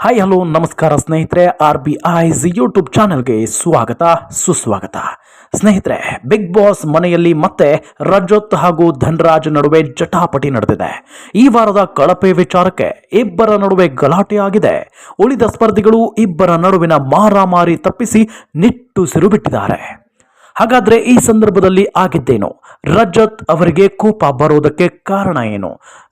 Hi hello ನಮಸ್ಕಾರ ಸ್ನೇಹಿತರೆ R B ice YouTube ಚಾನೆಲ್ಗೆ ಸ್ವಾಗತ, ಸುಸ್ವಾಗತ. ಸ್ನೇಹಿತರೆ ಬಿಗ್ ಬಾಸ್ ಮನೆಯಲ್ಲಿ ಮತ್ತೆ ರಜತ್ ಹಾಗೂ ಧನ್ರಾಜ್ ನಡುವೆ ಜಟಾಪಟಿ ನಡೆದಿದೆ. ಈ ವಾರದ ಕಳಪೆ ವಿಚಾರಕ್ಕೆ ಇಬ್ಬರ ನಡುವೆ ಗಲಾಟೆ ಆಗಿದೆ. ಉಳಿದ ಸ್ಪರ್ಧಿಗಳು ಇಬ್ಬರ ನಡುವಿನ ಮಾರಾಮಾರಿ ತಪ್ಪಿಸಿ ನಿಟ್ಟುಸಿರು ಬಿಟ್ಟಿದ್ದಾರೆ. ಹಾಗಾದ್ರೆ ಈ ಸಂದರ್ಭದಲ್ಲಿ ಆಗಿದ್ದೇನು? ರಜತ್ ಅವರಿಗೆ ಕೋಪ ಬರೋದಕ್ಕೆ ಕಾರಣ ಏನು?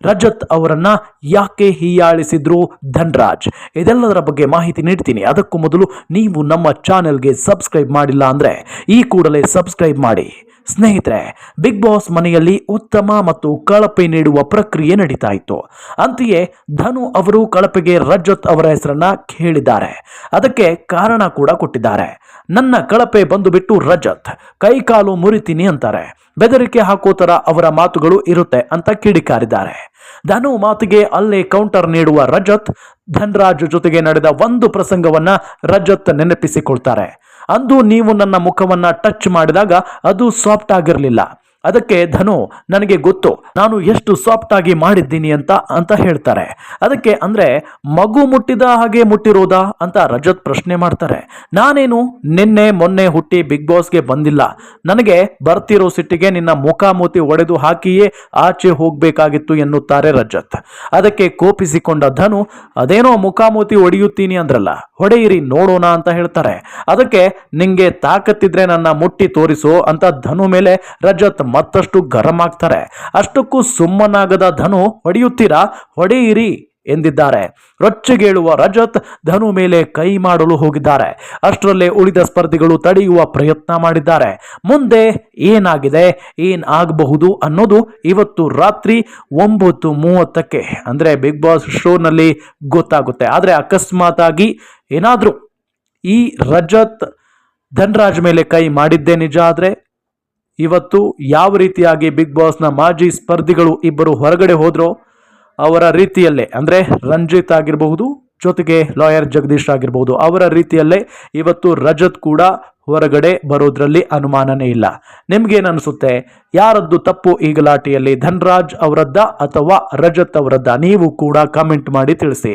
ರಜತ್ ಅವರನ್ನ ಯಾಕೆ ಹೀಯಾಳಿಸಿದ್ರು ಧನ್ರಾಜ್? ಇದೆಲ್ಲದರ ಬಗ್ಗೆ ಮಾಹಿತಿ ನೀಡ್ತೀನಿ. ಅದಕ್ಕೂ ಮೊದಲು ನೀವು ನಮ್ಮ ಚಾನೆಲ್ಗೆ ಸಬ್ಸ್ಕ್ರೈಬ್ ಮಾಡಿಲ್ಲ ಅಂದ್ರೆ ಈ ಕೂಡಲೇ ಸಬ್ಸ್ಕ್ರೈಬ್ ಮಾಡಿ. ಸ್ನೇಹಿತರೆ ಬಿಗ್ ಬಾಸ್ ಮನೆಯಲ್ಲಿ ಉತ್ತಮ ಮತ್ತು ಕಳಪೆ ನೀಡುವ ಪ್ರಕ್ರಿಯೆ ನಡೀತಾ ಇತ್ತು. ಅಂತೆಯೇ ಧನು ಅವರು ಕಳಪೆಗೆ ರಜತ್ ಅವರ ಹೆಸರನ್ನ ಕೇಳಿದ್ದಾರೆ. ಅದಕ್ಕೆ ಕಾರಣ ಕೂಡ ಕೊಟ್ಟಿದ್ದಾರೆ. ನನ್ನ ಕಳಪೆ ಬಂದು ಬಿಟ್ಟು ರಜತ್, ಕೈಕಾಲು ಮುರಿತೀನಿ ಅಂತಾರೆ. ಬೆದರಿಕೆ ಹಾಕೋ ತರ ಅವರ ಮಾತುಗಳು ಇರುತ್ತೆ ಅಂತ ಕಿಡಿಕಾರಿದ್ದಾರೆ. ಧನು ಮಾತಿಗೆ ಅಲ್ಲೇ ಕೌಂಟರ್ ನೀಡುವ ರಜತ್, ಧನ್ರಾಜ್ ಜೊತೆಗೆ ನಡೆದ ಒಂದು ಪ್ರಸಂಗವನ್ನ ರಜತ್ ನೆನಪಿಸಿಕೊಳ್ತಾರೆ. ಅಂದು ನೀವು ನನ್ನ ಮುಖವನ್ನ ಟಚ್ ಮಾಡಿದಾಗ ಅದು ಸಾಫ್ಟ್ ಆಗಿರಲಿಲ್ಲ. ಅದಕ್ಕೆ ಧನು, ನನಗೆ ಗೊತ್ತು, ನಾನು ಎಷ್ಟು ಸಾಫ್ಟ್ ಆಗಿ ಮಾಡಿದ್ದೀನಿ ಅಂತ ಅಂತ ಹೇಳ್ತಾರೆ. ಅದಕ್ಕೆ ಅಂದ್ರೆ, ಮಗು ಮುಟ್ಟಿದ ಹಾಗೆ ಮುಟ್ಟಿರೋದಾ ಅಂತ ರಜತ್ ಪ್ರಶ್ನೆ ಮಾಡ್ತಾರೆ. ನಾನೇನು ನಿನ್ನೆ ಮೊನ್ನೆ ಹುಟ್ಟಿ ಬಿಗ್ ಬಾಸ್ಗೆ ಬಂದಿಲ್ಲ. ನನಗೆ ಬರ್ತಿರೋ ಸಿಟ್ಟಿಗೆ ನಿನ್ನ ಮುಖಾಮುತಿ ಒಡೆದು ಹಾಕಿಯೇ ಆಚೆ ಹೋಗಬೇಕಾಗಿತ್ತು ಎನ್ನುತ್ತಾರೆ ರಜತ್. ಅದಕ್ಕೆ ಕೋಪಿಸಿಕೊಂಡ ಧನು, ಅದೇನೋ ಮುಖಾಮೂತಿ ಒಡೆಯುತ್ತೀನಿ ಅಂದ್ರಲ್ಲ ಹೊಡೆಯಿರಿ, ನೋಡೋಣ ಅಂತ ಹೇಳ್ತಾರೆ. ಅದಕ್ಕೆ, ನಿಂಗೆ ತಾಕತ್ತಿದ್ರೆ ನನ್ನ ಮುಟ್ಟಿ ತೋರಿಸು ಅಂತ ಧನು ಮೇಲೆ ರಜತ್ ಮತ್ತಷ್ಟು ಗರಂ ಆಗ್ತಾರೆ. ಅಷ್ಟಕ್ಕೂ ಸುಮ್ಮನಾಗದ ಧನು, ಹೊಡೆಯುತ್ತೀರಾ? ಹೊಡೆಯಿರಿ. ಎಂದಿದ್ದಾರೆ. ರೊಚ್ಚಗೇಳುವ ರಜತ್ ಧನು ಮೇಲೆ ಕೈ ಮಾಡಲು ಹೋಗಿದ್ದಾರೆ. ಅಷ್ಟರಲ್ಲೇ ಉಳಿದ ಸ್ಪರ್ಧಿಗಳು ತಡೆಯುವ ಪ್ರಯತ್ನ ಮಾಡಿದ್ದಾರೆ. ಮುಂದೆ ಏನಾಗಿದೆ, ಏನ್ ಆಗಬಹುದು ಅನ್ನೋದು ಇವತ್ತು ರಾತ್ರಿ ಒಂಬತ್ತು ಮೂವತ್ತಕ್ಕೆ, ಅಂದ್ರೆ ಬಿಗ್ ಬಾಸ್ ಶೋನಲ್ಲಿ ಗೊತ್ತಾಗುತ್ತೆ. ಆದರೆ ಅಕಸ್ಮಾತ್ ಆಗಿ ಏನಾದರೂ ಈ ರಜತ್ ಧನ್ರಾಜ್ ಮೇಲೆ ಕೈ ಮಾಡಿದ್ದೇ ನಿಜ ಆದರೆ ಇವತ್ತು ಯಾವ ರೀತಿಯಾಗಿ ಬಿಗ್ ಬಾಸ್ನ ಮಾಜಿ ಸ್ಪರ್ಧಿಗಳು ಇಬ್ಬರು ಹೊರಗಡೆ ಹೋದ್ರೋ ಅವರ ರೀತಿಯಲ್ಲೇ, ಅಂದರೆ ರಂಜಿತ್ ಆಗಿರಬಹುದು, ಜೊತೆಗೆ ಲಾಯರ್ ಜಗದೀಶ್ ಆಗಿರಬಹುದು, ಅವರ ರೀತಿಯಲ್ಲೇ ಇವತ್ತು ರಜತ್ ಕೂಡ ಹೊರಗಡೆ ಬರೋದ್ರಲ್ಲಿ ಅನುಮಾನನೇ ಇಲ್ಲ. ನಿಮ್ಗೇನು ಅನಿಸುತ್ತೆ ಯಾರದ್ದು ತಪ್ಪು ಈ ಗಲಾಟೆಯಲ್ಲಿ ಧನ್ರಾಜ್ ಅವರದ್ದ ಅಥವಾ ರಜತ್ ಅವರದ್ದ? ನೀವು ಕೂಡ ಕಮೆಂಟ್ ಮಾಡಿ ತಿಳಿಸಿ.